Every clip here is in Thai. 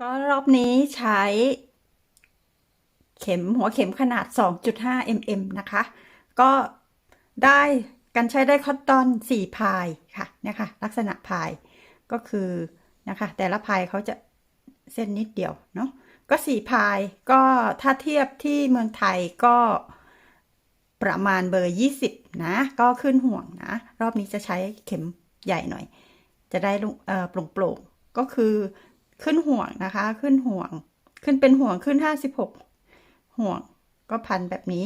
ก็รอบนี้ใช้ เข็มหัวเข็มขนาด 2.5 mm นะคะ ก็ได้การใช้ได้คอตตอน 4 พายค่ะนะคะลักษณะพายก็คือนะคะ แต่ละพายเขาจะเส้นนิดเดียวเนาะก็ 4 พายก็ถ้าเทียบที่เมืองไทยก็ประมาณเบอร์ 20 นะ ก็ขึ้นห่วงนะ รอบนี้จะใช้เข็มใหญ่หน่อย จะได้เอ่อโปร่งๆก็คือ ขึ้นห่วงนะคะ ขึ้นห่วง ขึ้นเป็นห่วงขึ้น 56 ห่วงก็พันแบบนี้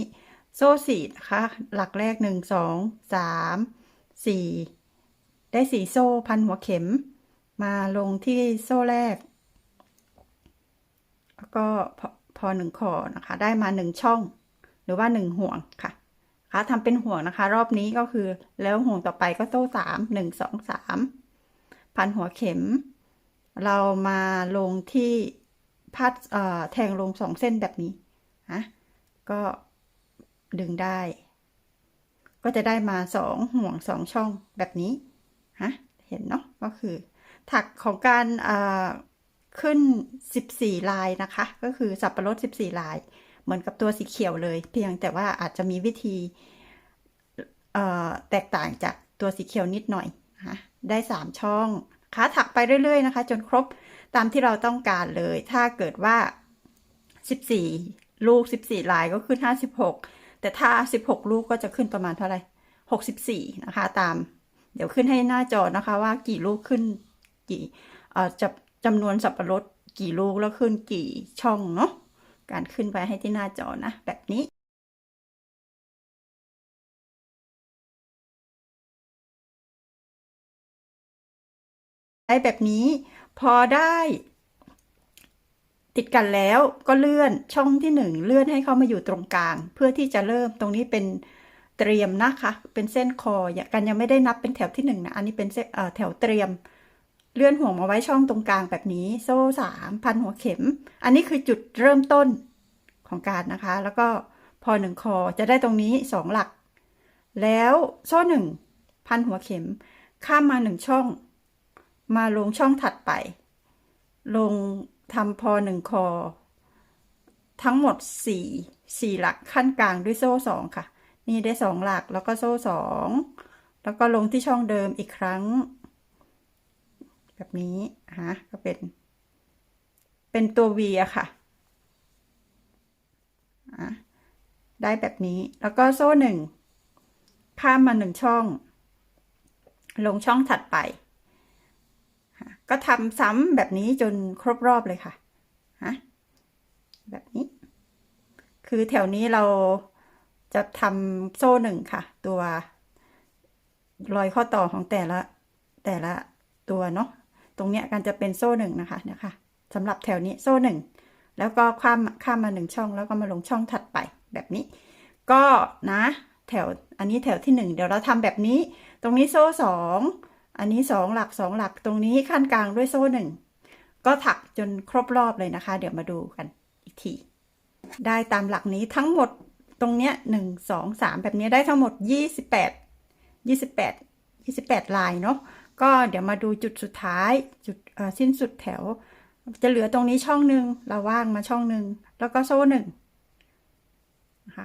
โซ่สี่นะคะ หลักแรกหนึ่งสองสามสี่ได้สี่โซ่พันหัวเข็ม มาลงที่โซ่แรก แล้วก็พอพอหนึ่งคอนะคะ ได้มาหนึ่งช่อง หรือว่าหนึ่งห่วงค่ะคะทำเป็นห่วงนะคะ รอบนี้ก็คือแล้วห่วงต่อไปก็โซ่สามหนึ่งสองสามพันหัวเข็ม เรามาลงที่พัดแทงลงสองเส้นแบบนี้นะก็ดึงได้ ก็จะได้มาสองห่วงสองช่องแบบนี้ฮะเห็นเนาะก็คือ ถักของการขึ้น 14 ลายนะคะ ก็คือสับปะรด 14 ลาย เหมือนกับตัวสีเขียวเลย เพียงแต่ว่าอาจจะมีวิธีแตกต่างจากตัวสีเขียวนิดหน่อยนะได้ 3 ช่อง คะถักไปเรื่อย ๆ นะคะ จนครบตามที่เราต้องการเลย ถ้าเกิดว่า 14 ลูก 14 ลายก็ขึ้น 56 แต่ถ้า 16 ลูกก็จะขึ้นประมาณเท่าไหร่64 นะคะ ตาม เดี๋ยวขึ้นให้หน้าจอนะคะว่ากี่ลูกขึ้นกี่เอ่อจะจำนวนสับปะรดกี่ลูกแล้วขึ้นกี่ช่องเนาะการขึ้นไปให้ที่หน้าจอนะ แบบนี้ ได้แบบนี้ พอได้ ติดกันแล้วก็เลื่อนช่องที่หนึ่งเลื่อนให้เข้ามาอยู่ตรงกลาง เพื่อที่จะเริ่มตรงนี้เป็นเตรียมนะคะ เป็นเส้นคออย่างกันยังไม่ได้นับเป็นแถวที่หนึ่งนะอันนี้เป็นแถวเตรียม เลื่อนห่วงมาไว้ช่องตรงกลางแบบนี้ โซ่สามพันหัวเข็ม อันนี้คือจุดเริ่มต้นของการนะคะ แล้วก็พอหนึ่งคอจะได้ตรงนี้สองหลัก แล้วโซ่หนึ่งพันหัวเข็ม ข้ามมาหนึ่งช่อง มาลงช่องถัดไป ลงทำพอหนึ่งคอ ทั้งหมดสี่สี่หลักขั้นกลางด้วยโซ่สองค่ะ นี่ได้สองหลักแล้วก็โซ่สองแล้วก็ลงที่ช่องเดิมอีกครั้ง แบบนี้ฮะก็เป็น เป็นตัว V อะค่ะอะได้แบบนี้แล้วก็โซ่หนึ่งข้ามมาหนึ่งช่อง ลงช่องถัดไป ก็ทำซ้ำแบบนี้จนครบรอบเลยค่ะฮะแบบนี้ คือแถวนี้เราจะทำโซ่หนึ่งค่ะ ตัวรอยข้อต่อของแต่ละแต่ละตัวเนาะตรงเนี้ยการจะเป็นโซ่หนึ่งนะคะเนี่ยค่ะสำหรับแถวนี้โซ่หนึ่งแล้วก็ข้ามข้ามมาหนึ่งช่อง แล้วก็มาลงช่องถัดไปแบบนี้ ก็นะ แถวอันนี้แถวที่หนึ่งเดี๋ยวเราทำแบบนี้ ตรงนี้โซ่สอง อันนี้สองหลักสองหลักตรงนี้ขั้นกลางด้วยโซ่หนึ่งก็ถักจนครบรอบเลยนะคะ เดี๋ยวมาดูกันอีกที ได้ตามหลักนี้ทั้งหมดตรงเนี้ยหนึ่งสองสามแบบนี้ได้ทั้งหมดยี่สิบแปดยี่สิบแปดยี่สิบแปดลายเนาะก็เดี๋ยวมาดูจุดสุดท้ายจุดสิ้นสุดแถว จะเหลือตรงนี้ช่องหนึ่งเราว่างมาช่องหนึ่งแล้วก็โซ่หนึ่ง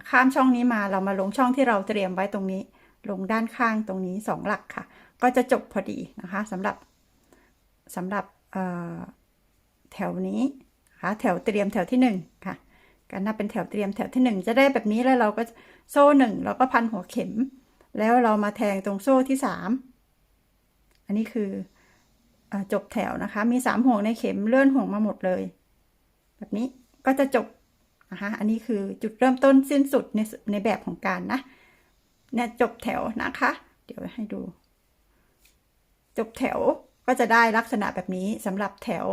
ข้ามช่องนี้มาเรามาลงช่องที่เราเตรียมไว้ตรงนี้ ลงด้านข้างตรงนี้สองหลักค่ะ ก็จะจบพอดีนะคะสำหรับสำหรับแถวนี้นะคะแถวเตรียมแถวที่หนึ่งค่ะการนับเป็นแถวเตรียมแถวที่หนึ่งจะได้แบบนี้แล้วเราก็โซ่หนึ่งเราก็พันหัวเข็ม แล้วเรามาแทงตรงโซ่ที่สามอันนี้คืออจบแถวนะคะ มีสามห่วงในเข็มเลื่อนห่วงมาหมดเลย แบบนี้ก็จะจบนะคะอันนี้คือจุดเริ่มต้นสิ้นสุดในในแบบของการนะเนี่ยจบแถวนะคะ เดี๋ยวให้ดู จบแถวก็จะได้ลักษณะแบบนี้สำหรับแถว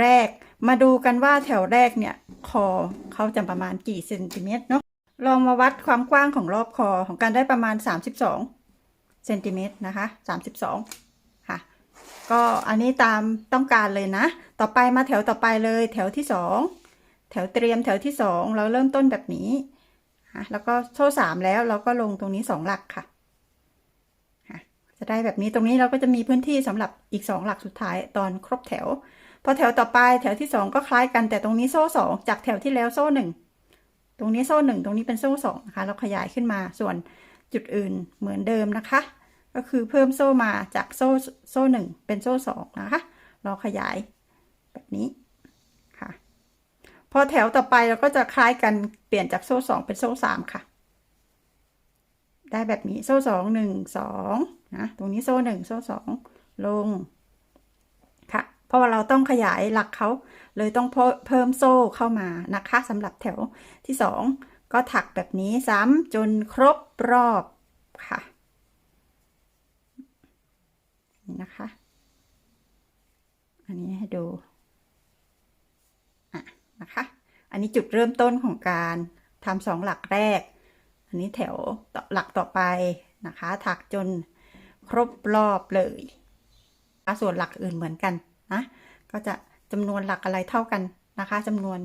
แรก มาดูกันว่าแถวแรกเนี่ย คอเขาจะประมาณกี่เซนติเมตรเนาะลองมาวัดความกว้างของรอบคอของการได้ประมาณ 32เซนติเมตรนะคะ32ค่ะก็อันนี้ตามต้องการเลยนะ ต่อไปมาแถวต่อไปเลย แถวที่สองแถวเตรียมแถวที่สองเราเริ่มต้นแบบนี้แล้วก็โซ่สามแล้วเราก็ลงตรงนี้สองหลักค่ะ จะได้แบบนี้ตรงนี้เราก็จะมีพื้นที่สำหรับอีกสองหลักสุดท้ายตอนครบแถว พอแถวต่อไปแถวที่สองก็คล้ายกันแต่ตรงนี้โซ่สองจากแถวที่แล้วโซ่หนึ่งตรงนี้โซ่หนึ่งตรงนี้เป็นโซ่สองนะคะเราขยายขึ้นมาส่วนจุดอื่นเหมือนเดิมนะคะ ก็คือเพิ่มโซ่มาจากโซ่โซ่หนึ่งเป็นโซ่สองนะคะ เราขยายแบบนี้ค่ะ พอแถวต่อไปเราก็จะคล้ายกันเปลี่ยนจากโซ่สองเป็นโซ่สามค่ะ ได้แบบนี้โซ่สองห นะ ตรงนี้โซ่หนึ่งโซ่สองลง ค่ะ เพราะว่าเราต้องขยายหลักเขา เลยต้องเพิ่มโซ่เข้ามานะคะสำหรับแถวที่สองก็ถักแบบนี้ซ้ำจนครบรอบค่ะนี่นะคะ อันนี้ให้ดูอะนะคะ อันนี้จุดเริ่มต้นของการทำสองหลักแรก อันนี้แถวหลักต่อไปนะคะ ถักจน ครบรอบเลยส่วนหลักอื่นเหมือนกันนะก็จะจำนวนหลักอะไรเท่ากันนะคะจำนวน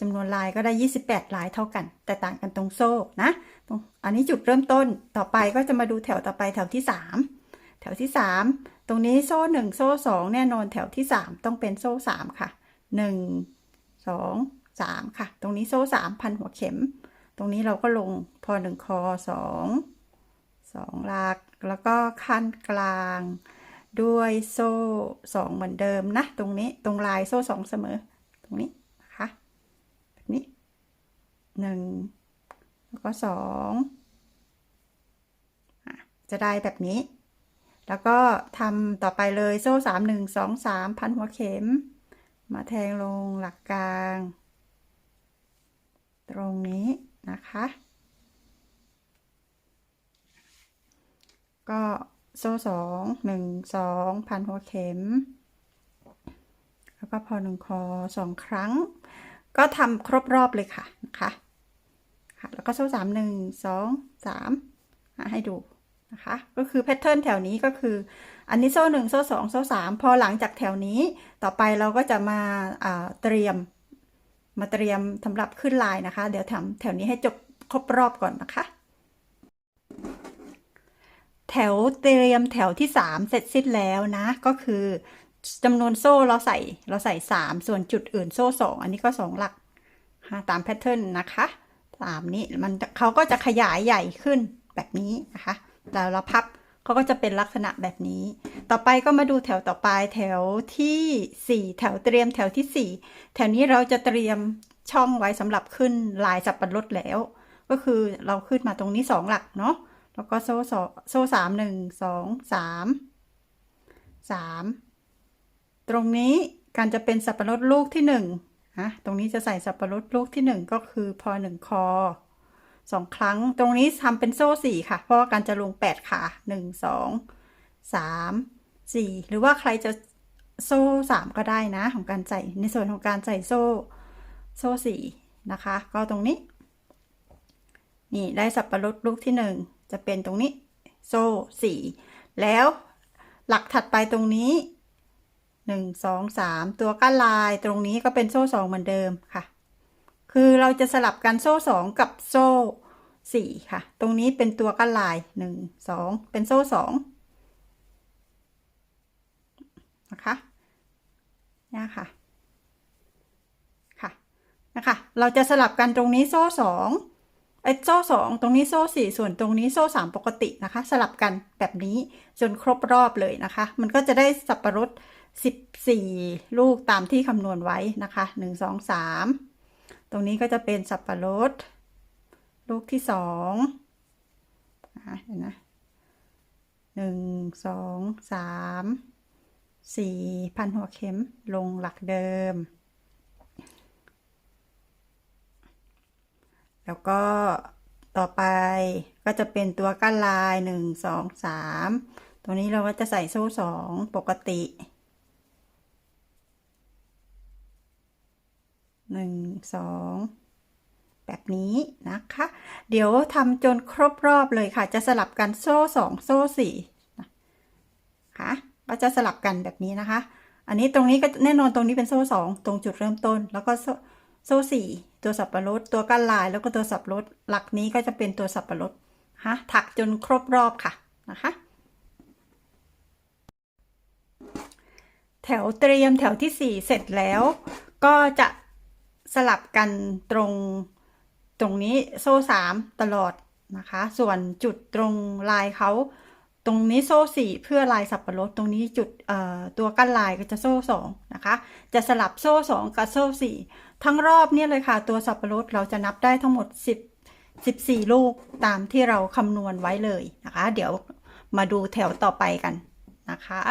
จำนวนลายก็ได้ 28 ลายเท่ากัน แต่ต่างกันตรงโซ่นะตรงอันนี้จุดเริ่มต้นต่อไปก็จะมาดูแถวต่อไปแถวที่ 3 แถวที่ 3 ตรงนี้โซ่ 1 โซ่ 2 แน่นอนแถวที่ 3 ต้องเป็นโซ่ 3 ค่ะ 1 2 3 ค่ะ ตรงนี้โซ่ 3 พันหัวเข็ม ตรงนี้เราก็ลงพอ 1 คอ 2 2หลัก แล้วก็ขั้นกลางด้วยโซ่2เหมือนเดิมนะ ตรงนี้ตรงลายโซ่2เสมอ ตรงนี้นะคะแบบนี้1แล้วก็2จะได้แบบนี้ แล้วก็ทำต่อไปเลยโซ่3 1 2 3พันหัวเข็ม มาแทงลงหลักกลาง ตรงนี้นะคะ ก็โซ่สองหนึ่งสองพันหัวเข็ม แล้วก็พอหนึ่งคอสองครั้ง ก็ทำครบรอบเลยค่ะนะคะค่ะแล้วก็โซ่สามหนึ่งสองสามให้ดูนะคะก็คือแพทเทิร์นแถวนี้ก็คือ อันนี้โซ่หนึ่งโซ่สองโซ่สามพอหลังจากแถวนี้ต่อไปเราก็จะมาเตรียมมาเตรียมสำหรับขึ้นลายนะคะ เดี๋ยวทำแถวนี้ให้จบครบรอบก่อนนะคะ แถวเตรียมแถวที่ 3 เสร็จสิ้นแล้วนะ ก็คือจำนวนโซ่เราใส่เราใส่ 3 ส่วนจุดอื่นโซ่ 2 อันนี้ก็ 2 หลักตามแพทเทิร์นนะคะตามนี้มันเขาก็จะขยายใหญ่ขึ้นแบบนี้นะคะแล้วเราพับเขาก็จะเป็นลักษณะแบบนี้ ต่อไปก็มาดูแถวต่อไปแถวที่ 4 แถวเตรียมแถวที่ 4 แถวนี้เราจะเตรียมช่องไว้สำหรับขึ้นลายสับปะรดแล้ว ก็คือเราขึ้นมาตรงนี้ 2 หลักเนาะ แล้วก็โซ่สโซ่สามหนึ่งสองสามสามตรงนี้การจะเป็นสับปะรดลูกที่หนึ่งนะตรงนี้จะใส่สับปะรดลูกที่หนึ่งก็คือพอหนึ่งคอสองครั้ง ตรงนี้ทำเป็นโซ่สี่ค่ะ เพราะว่าการจะลงแปดขาหนึ่งสองสามสี่หรือว่าใครจะโซ่สามก็ได้นะของการใส่ในส่วนของการใส่โซ่โซ่สี่นะคะ ก็ตรงนี้ นี่ได้สับปะรดลูกที่หนึ่ง จะเป็นตรงนี้ โซ่สี่แล้วหลักถัดไปตรงนี้หนึ่งสองสามตัวก้านลายตรงนี้ก็เป็นโซ่สองเหมือนเดิมค่ะ คือเราจะสลับกันโซ่สองกับโซ่สี่ค่ะ ตรงนี้เป็นตัวก้านลายหนึ่งสองเป็นโซ่สองนะคะนี่ค่ะค่ะนะคะ เราจะสลับกันตรงนี้โซ่สอง โซ่สองตรงนี้โซ่สี่ส่วนตรงนี้โซ่สามปกตินะคะ สลับกันแบบนี้จนครบรอบเลยนะคะ มันก็จะได้สับปะรดสิบสี่ลูกตามที่คำนวณไว้นะคะหนึ่งสองสามตรงนี้ก็จะเป็นสับปะรด ลูกที่สองเห็นนะหนึ่งสองสามสี่พันหัวเข็มลงหลักเดิม แล้วก็ต่อไปก็จะเป็นตัวก้านลายหนึ่งสองสามตรงนี้เราก็จะใส่โซ่สองปกติหนึ่งสองแบบนี้นะคะ เดี๋ยวทำจนครบรอบเลยค่ะ จะสลับกันโซ่สองโซ่สี่นะคะก็จะสลับกันแบบนี้นะคะ อันนี้ตรงนี้ก็แน่นอนตรงนี้เป็นโซ่สองตรงจุดเริ่มต้นแล้วก็โซ่ โซ่สี่ตัวสับปะรด ตัวก้นลายแล้วก็ตัวสับปะรด หลักนี้ก็จะเป็นตัวสับปะรดฮะถักจนครบรอบค่ะนะคะ แถแถวเตรียมแถวที่สี่เสร็จแล้ว ก็จะสลับกันตรงตรงนี้โซ่สามตลอดนะคะ ส่วนจุดตรงลายเขา ตรงนี้โซ่สี่เพื่อลายสับปะรดตรงนี้จุดตัวกั้นลายก็จะโซ่สองนะคะ จะสลับโซ่สองกับโซ่สี่ทั้งรอบเนี่ยเลยค่ะ ตัวสับปะรดเราจะนับได้ทั้งหมดสิบสิบสี่ลูกตามที่เราคำนวณไว้เลยนะคะ เดี๋ยวมาดูแถวต่อไปกันนะคะ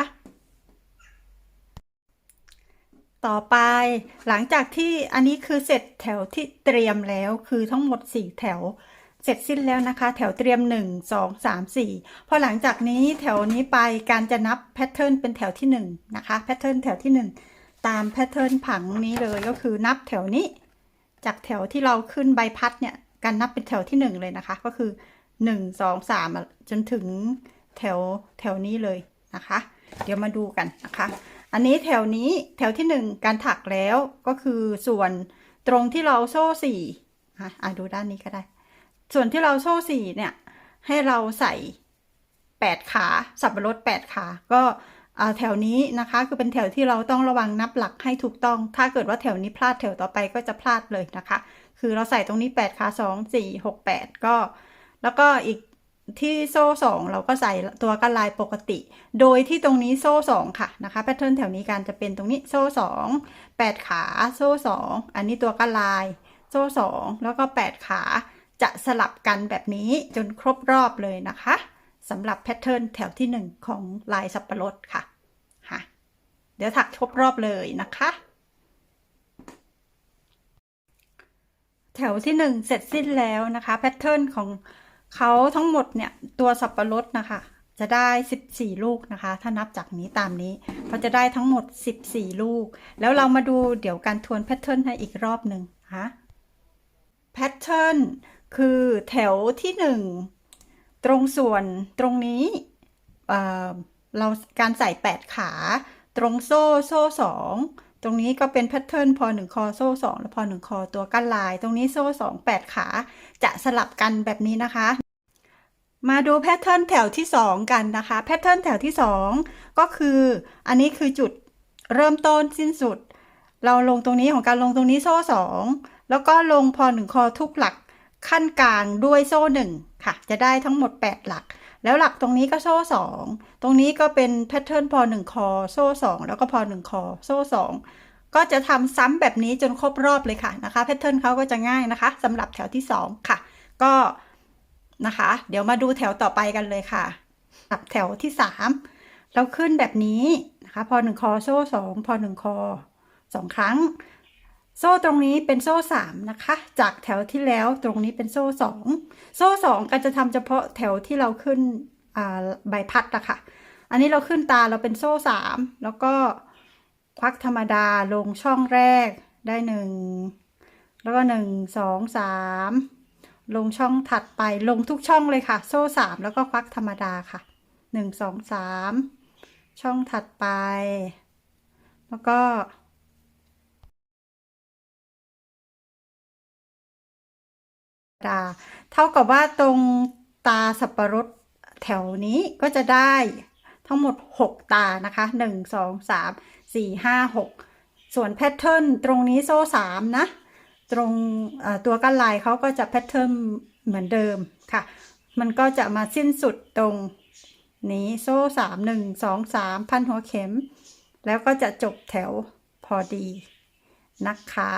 ต่อไปหลังจากที่อันนี้คือเสร็จแถวที่เตรียมแล้วคือทั้งหมด 4 แถว เสร็จสิ้นแล้วนะคะ แถวเตรียม 1 2 3 4 พอหลังจากนี้แถวนี้ไปการจะนับแพทเทิร์นเป็นแถวที่ 1 นะคะ แพทเทิร์นแถวที่ 1 ตามแพทเทิร์นผังนี้เลยก็คือนับแถวนี้ จากแถวที่เราขึ้นใบพัดเนี่ย การนับเป็นแถวที่ 1 เลยนะคะ ก็คือ 1 2 3อะจนถึงแถวแถวนี้เลยนะคะ เดี๋ยวมาดูกันนะคะ อันนี้แถวนี้แถวที่หนึ่งการถักแล้วก็คือส่วนตรงที่เราโซ่สี่อะอะดูด้านนี้ก็ได้ ส่วนที่เราโซ่สี่เนี่ย ให้เราใส่แปดขา สับปะรดแปดขา ก็แถวนี้นะคะคือเป็นแถวที่เราต้องระวังนับหลักให้ถูกต้อง ถ้าเกิดว่าแถวนี้พลาดแถวต่อไปก็จะพลาดเลยนะคะ คือเราใส่ตรงนี้แปดขาสองสี่หกแปดก็ แล้วก็อีกที่โซ่สองเราก็ใส่ตัวกันลายปกติ โดยที่ตรงนี้โซ่สองค่ะนะคะแพทเทิร์นแถวนี้การจะเป็นตรงนี้โซ่สองแปดขาโซ่สองอันนี้ตัวกันลายโซ่สองแล้วก็แปดขา จะสลับกันแบบนี้จนครบรอบเลยนะคะสำหรับแพทเทิร์นแถวที่หนึ่งของลายสับปะรดค่ะค่ะ เดี๋ยวถักครบรอบเลยนะคะ แถวที่หนึ่งเสร็จสิ้นแล้วนะคะแพทเทิร์นของเขาทั้งหมดเนี่ยตัวสับปะรดนะคะจะได้ 14 ลูกนะคะ ถ้านับจากนี้ตามนี้เขาจะได้ทั้งหมด 14 ลูก แล้วเรามาดูเดี๋ยวการทวนแพทเทิร์นให้อีกรอบหนึ่งนะคะ แพทเทิร์นคือแถวที่1ตรงส่วนตรงนี้เเราการใส่ 8 ขา ตรงโซ่โซ่สองตรงนี้ก็เป็นแพทเทิร์นพอหนึ่งคอโซ่สองแล้วพอหนึ่งคอตัวกั้นลาย ตรงนี้โซ่สองแปดขา จะสลับกันแบบนี้นะคะ มาดูแพทเทิร์นแถวที่2กันนะคะแพทเทิร์นแถวที่2ก็คืออันนี้คือจุดเริ่มต้นสิ้นสุด เราลงตรงนี้ของการลงตรงนี้โซ่2 แล้วก็ลงพอหนึ่งคอทุกหลักขั้นกลางด้วยโซ่1ค่ะ จะได้ทั้งหมด 8 หลัก แล้วหลักตรงนี้ก็โซ่ 2 ตรงนี้ก็เป็นแพทเทิร์นพอหนึ่งคอโซ่ 2 แล้วก็พอหนึ่งคอโซ่ 2 ก็จะทำซ้ำแบบนี้จนครบรอบเลยค่ะนะคะแพทเทิร์นเขาก็จะง่ายนะคะสำหรับแถวที่ 2 ค่ะ ก็นะคะ เดี๋ยวมาดูแถวต่อไปกันเลยค่ะตับแถวที่ 3 เราขึ้นแบบนี้นะคะพอหนึ่งคอโซ่ 2 พอหนึ่งคอ2 ครั้ง โซ่ตรงนี้เป็นโซ่3นะคะ จากแถวที่แล้วตรงนี้เป็นโซ่2โซ่2ก็จะทำเฉพาะแถวที่เราขึ้นใบพัดอะค่ะ อันนี้เราขึ้นตาเราเป็นโซ่3แล้วก็ควักธรรมดาลงช่องแรกได้หนึ่งแล้วก็หนึ่งสองสามลงช่องถัดไปลงทุกช่องเลยค่ะ โซ่สามแล้วก็ควักธรรมดาค่ะหนึ่งสองสามช่องถัดไป แล้วก็ ดา เท่ากับว่าตรงตาสับปะรดแถวนี้ก็จะได้ทั้งหมด 6 ตานะคะ 1 2 3 4 5 6 ส่วนแพทเทิร์นตรงนี้โซ่3นะ ตรงตัวกันลายเขาก็จะแพทเทิร์นเหมือนเดิมค่ะ มันก็จะมาสิ้นสุดตรงนี้โซ่3 1 2 3พันหัวเข็ม แล้วก็จะจบแถวพอดีนะคะ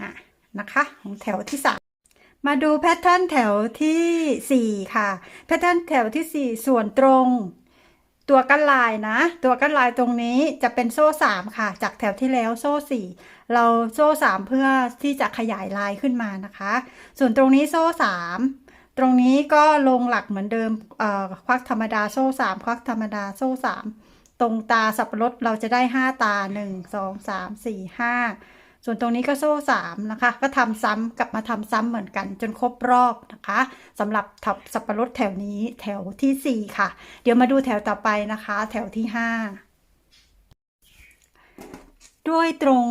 อะนะคะของแถวที่สามมาดูแพทเทิร์นแถวที่สี่ค่ะ แพทเทิร์นแถวที่สี่ส่วนตรง ตัวกันลายนะ ตัวกันลายตรงนี้จะเป็นโซ่สามค่ะ จากแถวที่แล้วโซ่สี่เราโซ่สามเพื่อที่จะขยายลายขึ้นมานะคะ ส่วนตรงนี้โซ่สามตรงนี้ก็ลงหลักเหมือนเดิมควักธรรมดาโซ่สามควักธรรมดาโซ่สามตรงตาสับปะรดเราจะได้ห้าตาหนึ่งสองสามสี่ห้า ส่วนตรงนี้ก็โซ่สามนะคะ ก็ทำซ้ำกลับมาทำซ้ำเหมือนกันจนครบรอบนะคะสำหรับทับสับปะรดแถวนี้แถวที่สี่ค่ะ เดี๋ยวมาดูแถวต่อไปนะคะ แถวที่ห้าด้วยตรง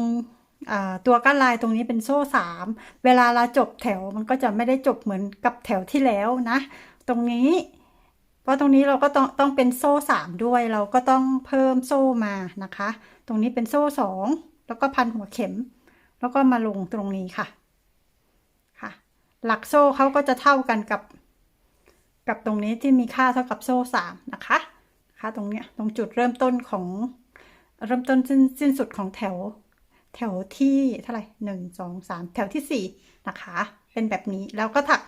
ตัวก้านลายตรงนี้เป็นโซ่สามเวลาเราจบแถวมันก็จะไม่ได้จบเหมือนกับแถวที่แล้วนะ ตรงนี้พราะตรงนี้เราก็ต้องต้องเป็นโซ่สามด้วยเราก็ต้องเพิ่มโซ่มานะคะ ตรงนี้เป็นโซ่สองแล้วก็พันหัวเข็ม แล้วก็มาลงตรงนี้ค่ะ ค่ะ หลักโซ่เขาก็จะเท่ากันกับ กับตรงนี้ที่มีค่าเท่ากับโซ่สามนะคะนะคะตรงเนี้ยตรงจุดเริ่มต้นของเริ่มต้นสิ้นสิ้นสุดของแถว แถวที่เท่าไหร่หนึ่งสองสามแถวที่สี่นะคะ เป็นแบบนี้แล้วก็ถัก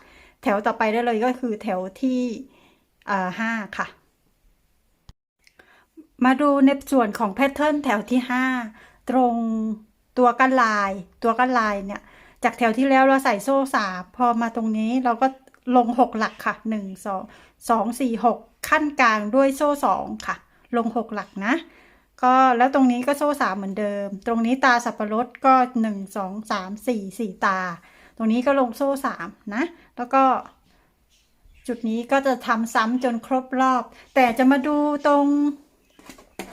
แถวต่อไปได้เลยก็คือแถวที่อ่าห้าค่ะ มาดูในส่วนของแพทเทิร์นแถวที่ห้าตรง ตัวกั้นลาย ตัวกั้นลายเนี่ย จากแถวที่แล้วเราใส่โซ่สามพอมาตรงนี้เราก็ลงหกหลักค่ะหนึ่งสองสองสี่หกขั้นกลางด้วยโซ่สองค่ะ ลงหกหลักนะ ก็แล้วตรงนี้ก็โซ่สามเหมือนเดิม ตรงนี้ตาสับปะรดก็หนึ่งสองสามสี่สี่ตา ตรงนี้ก็ลงโซ่สามนะ แล้วก็จุดนี้ก็จะทำซ้ำจนครบรอบ แต่จะมาดูตรง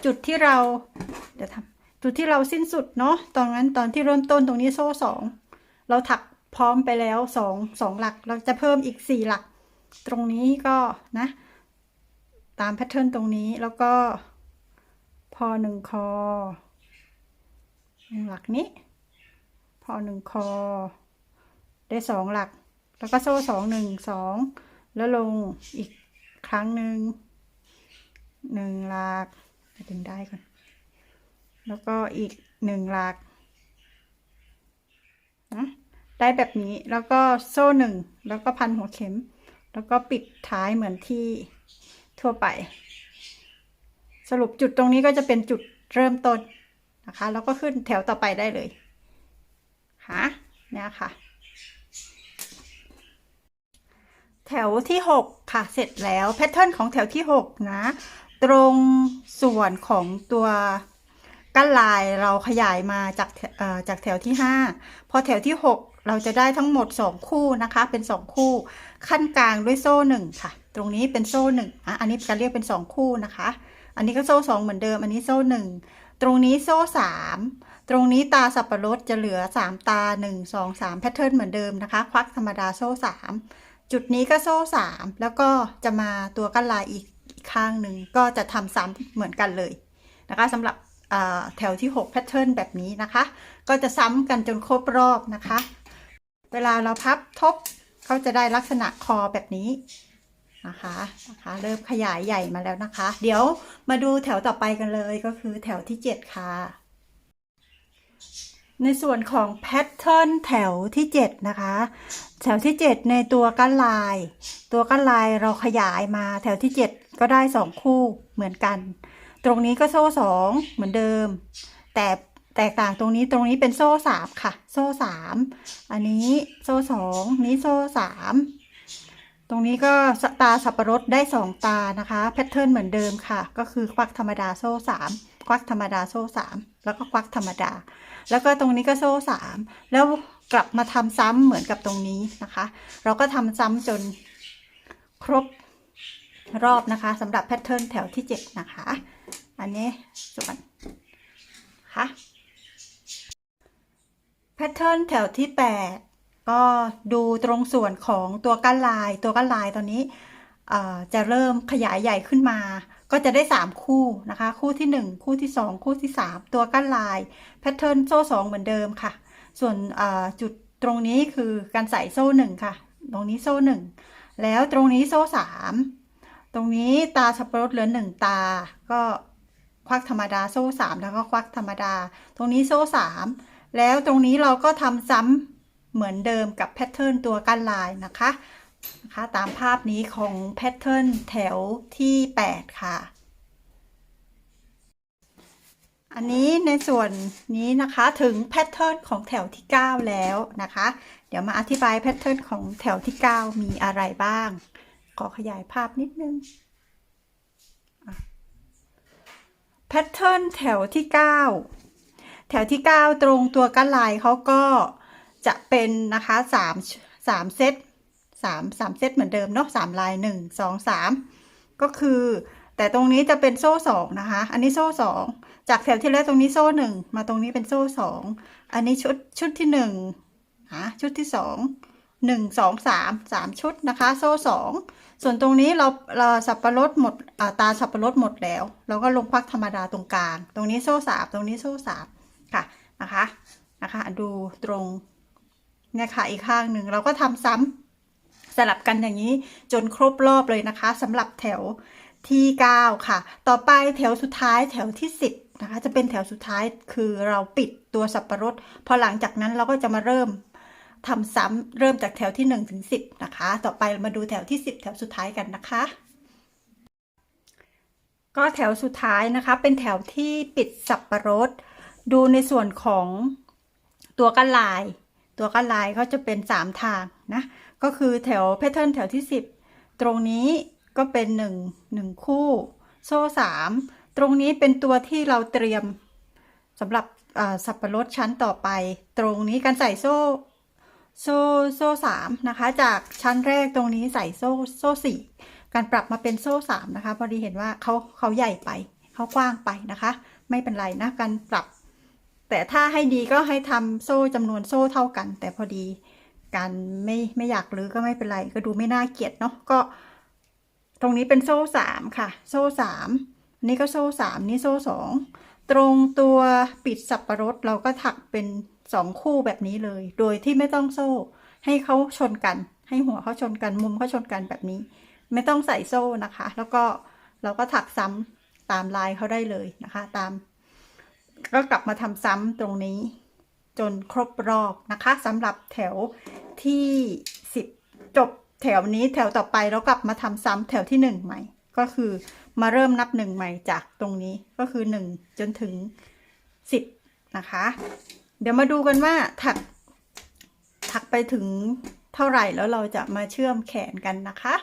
จุดที่เรา เดี๋ยวทำ จุดที่เราสิ้นสุดเนาะตอนนั้นตอนที่เริ่มต้นตรงนี้โซ่สองเราถักพร้อมไปแล้วสองสองหลัก เราจะเพิ่มอีกสี่หลัก ตรงนี้ก็นะ ตามแพทเทิร์นตรงนี้แล้วก็พอหนึ่งคอหนึ่งหลักนี้ พอหนึ่งคอ ได้สองหลัก แล้วก็โซ่สองหนึ่งสองแล้วลงอีกครั้งหนึ่งหนึ่งหลักดึงได้ก่อน แล้วก็อีกหนึ่งหลักนะได้แบบนี้แล้วก็โซ่หนึ่งแล้วก็พันหัวเข็ม แล้วก็ปิดท้ายเหมือนที่ทั่วไป สรุปจุดตรงนี้ก็จะเป็นจุดเริ่มต้นนะคะ แล้วก็ขึ้นแถวต่อไปได้เลยค่ะเนี่ยค่ะ แถวที่ 6 ค่ะเสร็จแล้วแพทเทิร์นของแถวที่ 6 นะ ตรงส่วนของตัว กั้นลายเราขยายมาจากจากแถวที่ 5 พอแถวที่ 6 เราจะได้ทั้งหมด 2 คู่นะคะ เป็น 2 คู่ ขั้นกลางด้วยโซ่ 1 ค่ะ ตรงนี้เป็นโซ่1อะอันนี้จะเรียกเป็น 2 คู่นะคะ อันนี้ก็โซ่ 2 เหมือนเดิม อันนี้โซ่ 1 ตรงนี้โซ่ 3 ตรงนี้ตาสับปะรดจะเหลือ 3 ตา 1 2 3 แพทเทิร์นเหมือนเดิมนะคะ ควักธรรมดาโซ่ 3 จุดนี้ก็โซ่ 3 แล้วก็จะมาตัวกั้นลายอีกข้างหนึ่งก็จะทำซ้ำเหมือนกันเลยนะคะสำหรับ แถวที่ 6 แพทเทิร์นแบบนี้นะคะ ก็จะซ้ำกันจนครบรอบนะคะ เวลาเราพับทบเขาจะได้ลักษณะคอแบบนี้นะคะนะคะเริ่มขยายใหญ่มาแล้วนะคะ เดี๋ยวมาดูแถวต่อไปกันเลยก็คือแถวที่ 7 ค่ะ ในส่วนของแพทเทิร์นแถวที่ 7 นะคะ แถวที่ 7 ในตัวกั้นลาย ตัวกั้นลายเราขยายมาแถวที่ 7 ก็ได้ 2 คู่เหมือนกัน ตรงนี้ก็โซ่2เหมือนเดิม แต่แตกต่างตรงนี้ตรงนี้เป็นโซ่3ค่ะ โซ่3อันนี้โซ่2นี้โซ่3ตรงนี้ก็ตาสับปะรดได้2ตานะคะแพทเทิร์นเหมือนเดิมค่ะ ก็คือควักธรรมดาโซ่3ควักธรรมดาโซ่3แล้วก็ควักธรรมดา แล้วก็ตรงนี้ก็โซ่สามแล้วกลับมาทำซ้ำเหมือนกับตรงนี้นะคะ เราก็ทำซ้ำจนครบ รอบนะคะสำหรับแพทเทิร์นแถวที่ 7 นะคะ อันนี้ส่วนค่ะแพทเทิร์นแถวที่ 8 ก็ดูตรงส่วนของตัวกั้นลาย ตัวกั้นลายตอนนี้จะเริ่มขยายใหญ่ขึ้นมา ก็จะได้ 3 คู่นะคะ คู่ที่ 1 คู่ที่ 2 คู่ที่ 3 ตัวกั้นลายแพทเทิร์นโซ่ 2 เหมือนเดิมค่ะ ส่วนจุดตรงนี้คือการใส่โซ่ 1 ค่ะ ตรงนี้โซ่ 1 แล้วตรงนี้โซ่ 3 ตรงนี้ตาสับปะรดเหลือ1ตา ก็ควักธรรมดาโซ่3แล้วก็ควักธรรมดา ตรงนี้โซ่3แล้วตรงนี้เราก็ทำซ้ำเหมือนเดิมกับแพทเทิร์นตัวกั้นลายนะคะนะคะ ตามภาพนี้ของแพทเทิร์นแถวที่ 8 ค่ะ อันนี้ในส่วนนี้นะคะถึงแพทเทิร์นของแถวที่ 9 แล้วนะคะ เดี๋ยวมาอธิบายแพทเทิร์นของแถวที่ 9 มีอะไรบ้าง ขอขยายภาพนิดนึงแพทเทิร์นแถวที่ 9 แถวที่ 9 ตรงตัวกั้นลายเขาก็จะเป็นนะคะ3 3เซต3 3เซตเหมือนเดิมเนาะ3ลาย 1 2 3 ก็คือ แต่ตรงนี้จะเป็นโซ่ 2 นะคะ อันนี้โซ่ 2 จากแถวที่แล้วตรงนี้โซ่ 1 มาตรงนี้เป็นโซ่ 2 อันนี้ชุดชุดที่1นะชุดที่ 2 หนึ่งสองสามสามชุดนะคะ โซ่สองส่วนตรงนี้เราเราสับปะรดหมดาตาสับปะรดหมดแล้ว เราก็ลงพักธรรมดาตรงกลาง ตรงนี้โซ่สามตรงนี้โซ่สามค่ะนะคะนะคะดูตรงเนี่ยค่ะอีกข้างหนึ่งเราก็ทำซ้ำสลับกันอย่างนี้จนครบรอบเลยนะคะสำหรับแถวที่ 9 ค่ะ ต่อไปแถวสุดท้ายแถวที่ 10นะคะจะเป็นแถวสุดท้ายคือเราปิดตัวสับปะรด พอหลังจากนั้นเราก็จะมาเริ่ม ทำซ้ำเริ่มจากแถวที่1ถึง10 นะคะ ต่อไปมาดูแถวที่ 10 แถวสุดท้ายกันนะคะ ก็แถวสุดท้ายนะคะ เป็นแถวที่ปิดสับปะรด ดูในส่วนของตัวกันลาย ตัวกันลายก็จะเป็น 3 ทางนะ ก็คือแถวแพทเทิร์นแถวที่ 10 ตรงนี้ก็เป็น 1 1 คู่ โซ่ 3 ตรงนี้เป็นตัวที่เราเตรียมสำหรับสับปะรดชั้นต่อไป ตรงนี้การใส่โซ่ โซ่โซ่สามนะคะ จากชั้นแรกตรงนี้ใส่โซ่โซ่สี่การปรับมาเป็นโซ่สามนะคะ พอดีเห็นว่าเขาเขาใหญ่ไปเขากว้างไปนะคะ ไม่เป็นไรนะการปรับ แต่ถ้าให้ดีก็ให้ทำโซ่จำนวนโซ่เท่ากัน แต่พอดีการไม่ไม่อยากรื้อก็ไม่เป็นไร ก็ดูไม่น่าเกลียดเนาะก็ ตรงนี้เป็นโซ่สามค่ะ โซ่สามนนี้ก็โซ่สามนี่โซ่สองตรงตัวปิดสับปะรดเราก็ถักเป็น สองคู่แบบนี้เลย โดยที่ไม่ต้องโซ่ ให้เขาชนกัน ให้หัวเขาชนกัน มุมเขาชนกันแบบนี้ ไม่ต้องใส่โซ่นะคะ แล้วก็เราก็ถักซ้ำตามลายเขาได้เลยนะคะ ตาม ก็กลับมาทำซ้ำตรงนี้ จนครบรอบนะคะสำหรับแถวที่สิบจบแถวนี้แถวต่อไปเรากลับมาทำซ้ำแถวที่หนึ่งใหม่ ก็คือมาเริ่มนับหนึ่งใหม่จากตรงนี้ก็คือหนึ่งจนถึงสิบนะคะ เดี๋ยวมาดูกันว่าถักถักไปถึงเท่าไหร่แล้วเราจะมาเชื่อมแขนกันนะคะ